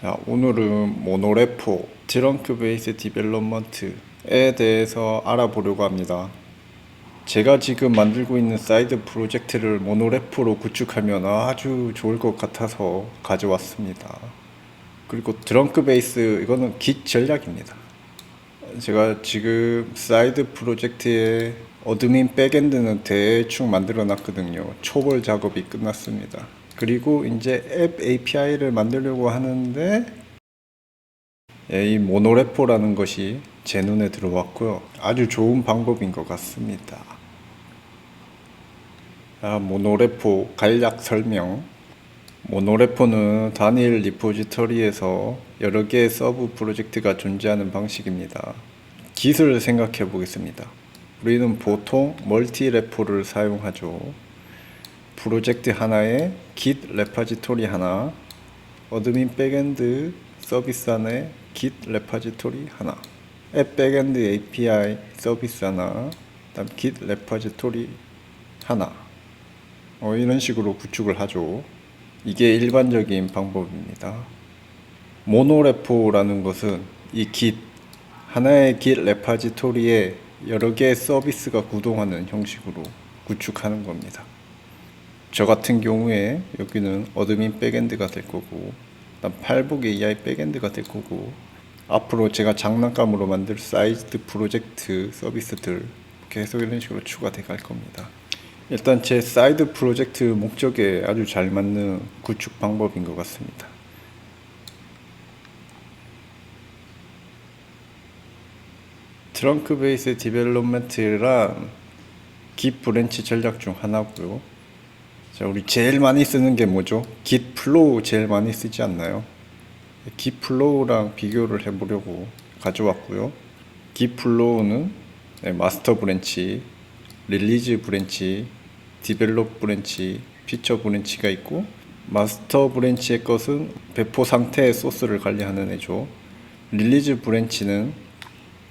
자, 오늘은 모노레포 트렁크 베이스 디벨롭먼트에 대해서 알아보려고 합니다. 제가 지금 만들고 있는 사이드 프로젝트를 모노레포로 구축하면 아주 좋을 것 같아서 가져왔습니다. 그리고 트렁크 베이스 이거는 깃 전략입니다. 제가 지금 사이드 프로젝트에 어드민 백엔드는 대충 만들어 놨거든요. 초벌 작업이 끝났습니다. 그리고 이제 앱 API를 만들려고 하는데 예, 이 모노레포라는 것이 제 눈에 들어왔고요. 아주 좋은 방법인 것 같습니다. 아, 모노레포 간략 설명. 모노레포는 단일 리포지터리에서 여러 개의 서브 프로젝트가 존재하는 방식입니다. 깃을 생각해 보겠습니다. 우리는 보통 멀티 레포를 사용하죠. 프로젝트 하나에 깃 레파지토리 하나, 어드민 백엔드 서비스 안에 깃 레파지토리 하나, 앱 백엔드 API 서비스 하나, 그다음 깃 레파지토리 하나. 어, 이런 식으로 구축을 하죠. 이게 일반적인 방법입니다. 모노레포라는 것은 이 깃, 하나의 깃 레파지토리에 여러 개의 서비스가 구동하는 형식으로 구축하는 겁니다. 저 같은 경우에 여기는 어드민 백엔드가 될 거고, 그다음 팔복 AI 백엔드가 될 거고, 앞으로 제가 장난감으로 만들 사이드 프로젝트 서비스들 계속 이런 식으로 추가돼 갈 겁니다. 일단 제 사이드 프로젝트 목적에 아주 잘 맞는 구축 방법인 것 같습니다. 트렁크 베이스 디벨롭먼트란 깃 브랜치 전략 중 하나고요. 자, 우리 제일 많이 쓰는 게 뭐죠? 깃 플로우 제일 많이 쓰지 않나요? 깃 플로우랑 비교를 해보려고 가져왔고요. 깃 플로우는 네, 마스터 브랜치, 릴리즈 브랜치, 디벨롭 브랜치, 피처 브랜치가 있고 마스터 브랜치의 것은 배포 상태의 소스를 관리하는 애죠. 릴리즈 브랜치는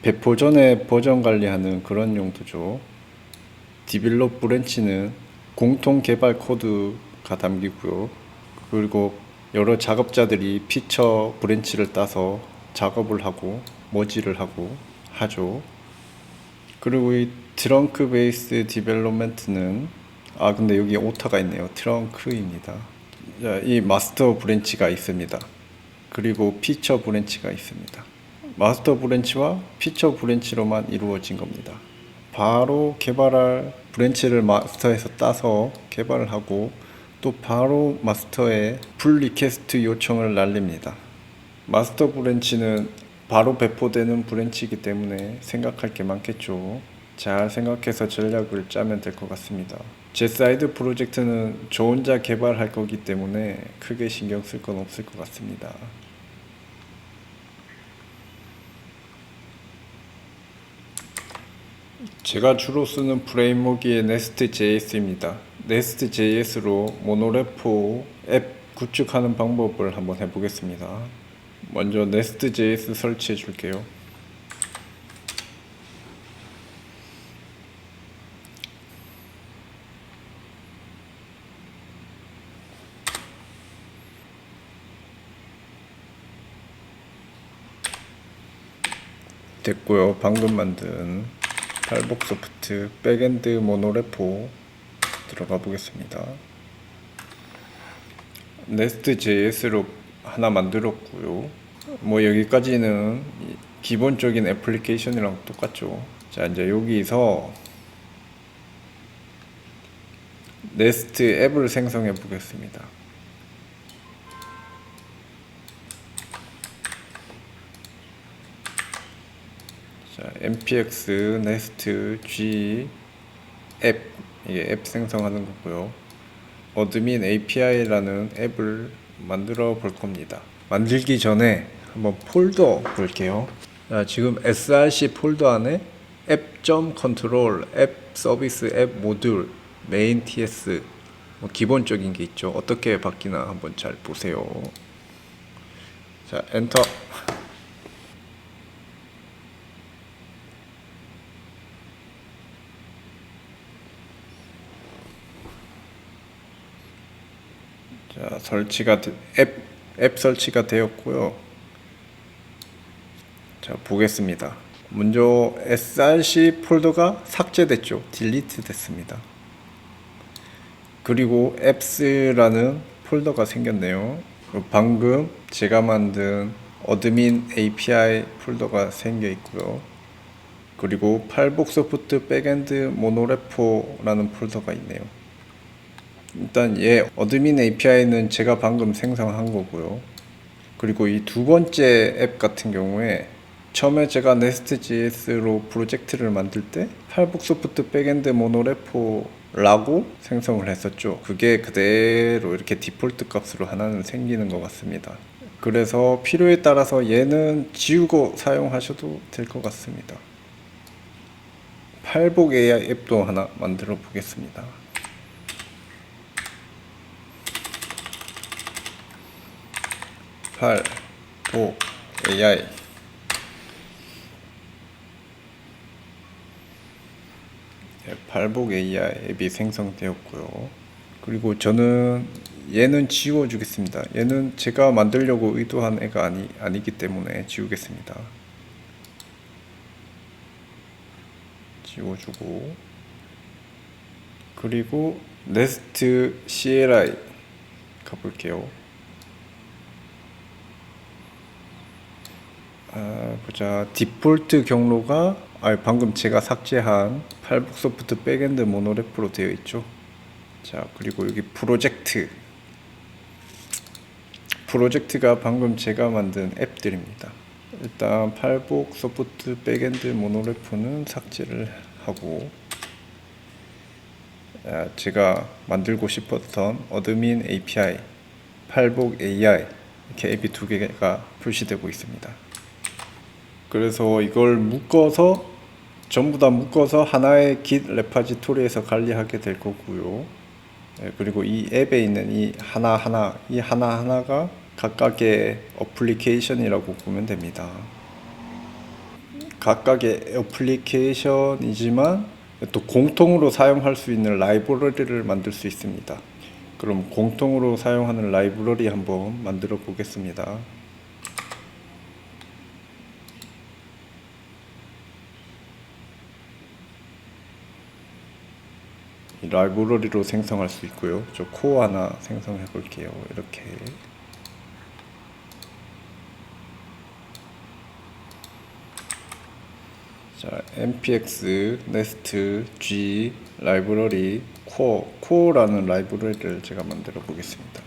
배포 전에 버전 관리하는 그런 용도죠. 디벨롭 브랜치는 공통 개발 코드가 담기고요. 그리고 여러 작업자들이 피처 브랜치를 따서 작업을 하고 머지를 하고 하죠. 그리고 이 트렁크 베이스 디벨롭먼트는 아 근데 여기 오타가 있네요. 트렁크입니다. 자, 이 마스터 브랜치가 있습니다. 그리고 피처 브랜치가 있습니다. 마스터 브랜치와 피처 브랜치로만 이루어진 겁니다. 바로 개발할 브랜치를 마스터에서 따서 개발을 하고 또 바로 마스터에 풀 리퀘스트 요청을 날립니다. 마스터 브랜치는 바로 배포되는 브랜치이기 때문에 생각할 게 많겠죠. 잘 생각해서 전략을 짜면 될 것 같습니다. 제 사이드 프로젝트는 저 혼자 개발할 거기 때문에 크게 신경 쓸 건 없을 것 같습니다. 제가 주로 쓰는 프레임워크의 네스트.js입니다. 네스트.js로 모노레포 앱 구축하는 방법을 한번 해보겠습니다. 먼저 네스트.js 설치해 줄게요. 됐고요. 방금 만든 탈복 소프트 백엔드 모노레포 들어가 보겠습니다. 네스트 JS로 하나 만들었고요. 뭐 여기까지는 기본적인 애플리케이션이랑 똑같죠. 자 이제 여기서 네스트 앱을 생성해 보겠습니다. 자, npx nest g 앱 이게 앱 생성하는 거고요. 어드민 API라는 앱을 만들어 볼 겁니다. 만들기 전에 한번 폴더 볼게요. 자, 지금 src 폴더 안에 app.control, 앱 서비스, 앱 모듈, 메인 ts 뭐 기본적인 게 있죠. 어떻게 바뀌나 한번 잘 보세요. 자, 엔터. 자, 설치가 되- 앱앱 설치가 되었고요. 자, 보겠습니다. 먼저 src 폴더가 삭제됐죠. 딜리트 됐습니다. 그리고 apps라는 폴더가 생겼네요. 방금 제가 만든 어드민 API 폴더가 생겨 있고요. 그리고 팔복 소프트 백엔드 모노레포라는 폴더가 있네요. 일단 얘 어드민 API는 제가 방금 생성한 거고요. 그리고 이 두 번째 앱 같은 경우에 처음에 제가 네스트.js로 프로젝트를 만들 때 팔복 소프트 백엔드 모노레포라고 생성을 했었죠. 그게 그대로 이렇게 디폴트 값으로 하나는 생기는 것 같습니다. 그래서 필요에 따라서 얘는 지우고 사용하셔도 될 것 같습니다. 팔복 AI 앱도 하나 만들어 보겠습니다. 팔복 AI 네, 팔복 AI 앱이 생성되었고요. 그리고 저는 얘는 지워주겠습니다. 얘는 제가 만들려고 의도한 애가 아니, 아니기 때문에 지우겠습니다. 지워주고 그리고 네스트 CLI 가볼게요. 아, 보자. 디폴트 경로가 아, 방금 제가 삭제한 팔복 소프트 백엔드 모노레프로 되어 있죠. 자, 그리고 여기 프로젝트. 프로젝트가 방금 제가 만든 앱들입니다. 일단 팔복 소프트 백엔드 모노레프는 삭제를 하고 아, 제가 만들고 싶었던 어드민 API, 팔복 AI 이렇게 앱이 두 개가 표시되고 있습니다. 그래서 이걸 묶어서 전부 다 묶어서 하나의 git 레파지토리에서 관리하게 될 거고요. 네, 그리고 이 앱에 있는 이 하나하나, 이 하나하나가 각각의 어플리케이션이라고 보면 됩니다. 각각의 어플리케이션이지만 또 공통으로 사용할 수 있는 라이브러리를 만들 수 있습니다. 그럼 공통으로 사용하는 라이브러리 한번 만들어 보겠습니다. 라이브러리로 생성할 수 있고요. 저 코어 하나 생성해 볼게요. 이렇게 자, npx nest g 라이브러리 코어 코어라는 라이브러리를 제가 만들어 보겠습니다.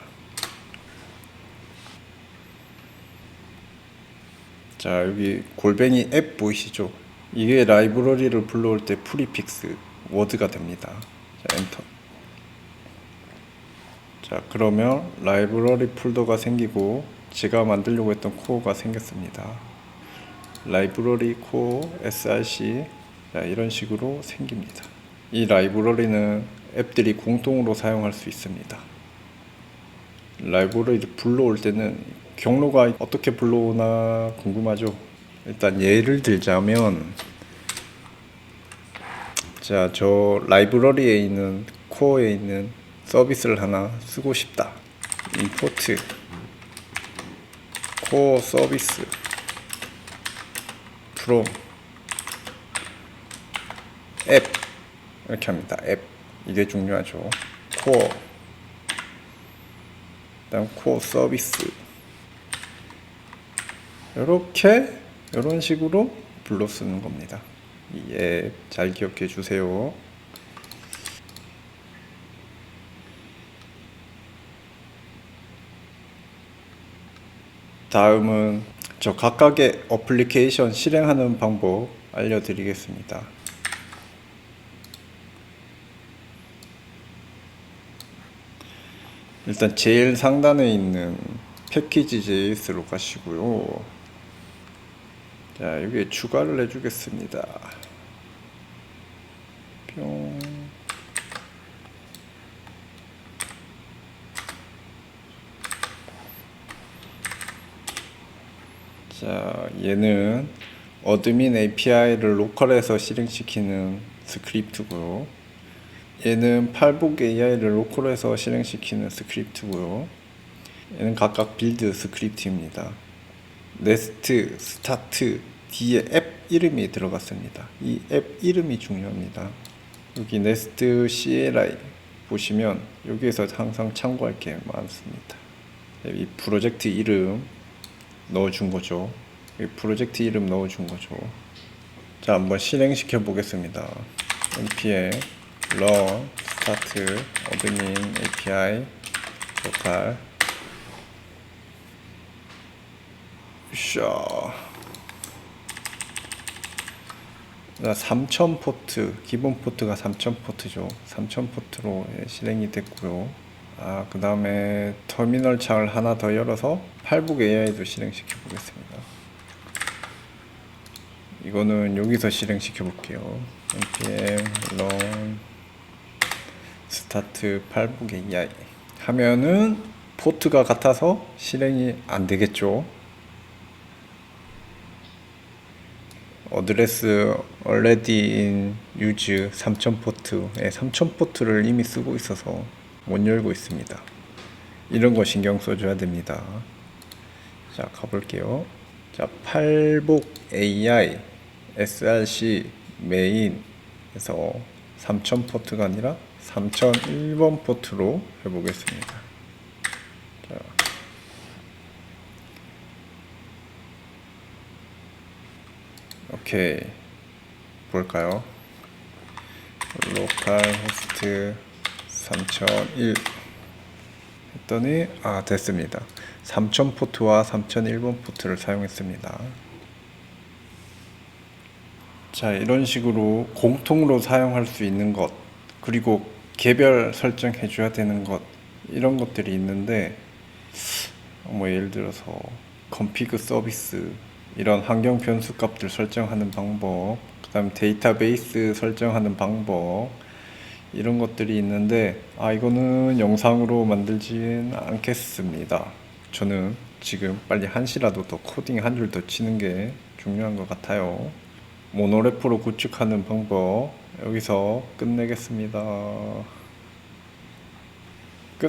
자, 여기 골뱅이 앱 보이시죠? 이게 라이브러리를 불러올 때 프리픽스 워드가 됩니다. 자, 엔터. 자, 그러면 라이브러리 폴더가 생기고 제가 만들려고 했던 코어가 생겼습니다. 라이브러리 코어 src 자, 이런 식으로 생깁니다. 이 라이브러리는 앱들이 공동으로 사용할 수 있습니다. 라이브러리를 불러올 때는 경로가 어떻게 불러오나 궁금하죠? 일단 예를 들자면 자, 저 라이브러리에 있는 코어에 있는 서비스를 하나 쓰고 싶다. 임포트 코어 서비스 프롬 앱 이렇게 합니다. 앱 이게 중요하죠. 코어 그다음 코어 서비스 이렇게 이런 식으로 불러 쓰는 겁니다. 이앱잘 기억해 주세요. 다음은 저 각각의 어플리케이션 실행하는 방법 알려드리겠습니다. 일단 제일 상단에 있는 패키지 JS로 가시고요. 자, 여기에 추가를 해주겠습니다. 뿅. 자, 얘는 어드민 API를 로컬에서 실행시키는 스크립트고요. 얘는 팔복 AI를 로컬에서 실행시키는 스크립트고요. 얘는 각각 빌드 스크립트입니다. 네스트, 스타트 뒤에 앱 이름이 들어갔습니다. 이 앱 이름이 중요합니다. 여기 네스트 CLI 보시면 여기에서 항상 참고할 게 많습니다. 이 프로젝트 이름 넣어준 거죠. 이 프로젝트 이름 넣어준 거죠. 자, 한번 실행시켜 보겠습니다. npm run start admin api local 샤. 자, 3000 포트, 기본 포트가 3000 포트죠. 3000 포트로 예, 실행이 됐고요. 아, 그 다음에 터미널 창을 하나 더 열어서 팔북 AI도 실행시켜 보겠습니다. 이거는 여기서 실행시켜 볼게요. npm run start 팔북 AI 하면은 포트가 같아서 실행이 안 되겠죠. 어드레스 in use 3000 포트에 3000 포트를 이미 쓰고 있어서 못 열고 있습니다. 이런 거 신경 써줘야 됩니다. 자 가볼게요. 자 팔복 AI src 메인에서 3000 포트가 아니라 3001번 포트로 해보겠습니다. 자. 오케이 볼까요? 로컬 호스트 3001 했더니 아 됐습니다. 3000 포트와 3001번 포트를 사용했습니다. 자 이런 식으로 공통으로 사용할 수 있는 것 그리고 개별 설정해 줘야 되는 것 이런 것들이 있는데 뭐 예를 들어서 config 서비스 이런 환경 변수 값들 설정하는 방법 그 다음 데이터베이스 설정하는 방법 이런 것들이 있는데 아 이거는 영상으로 만들진 않겠습니다. 저는 지금 빨리 한시라도 더 코딩 한 줄 더 치는 게 중요한 것 같아요. 모노레프로 구축하는 방법 여기서 끝내겠습니다. 끝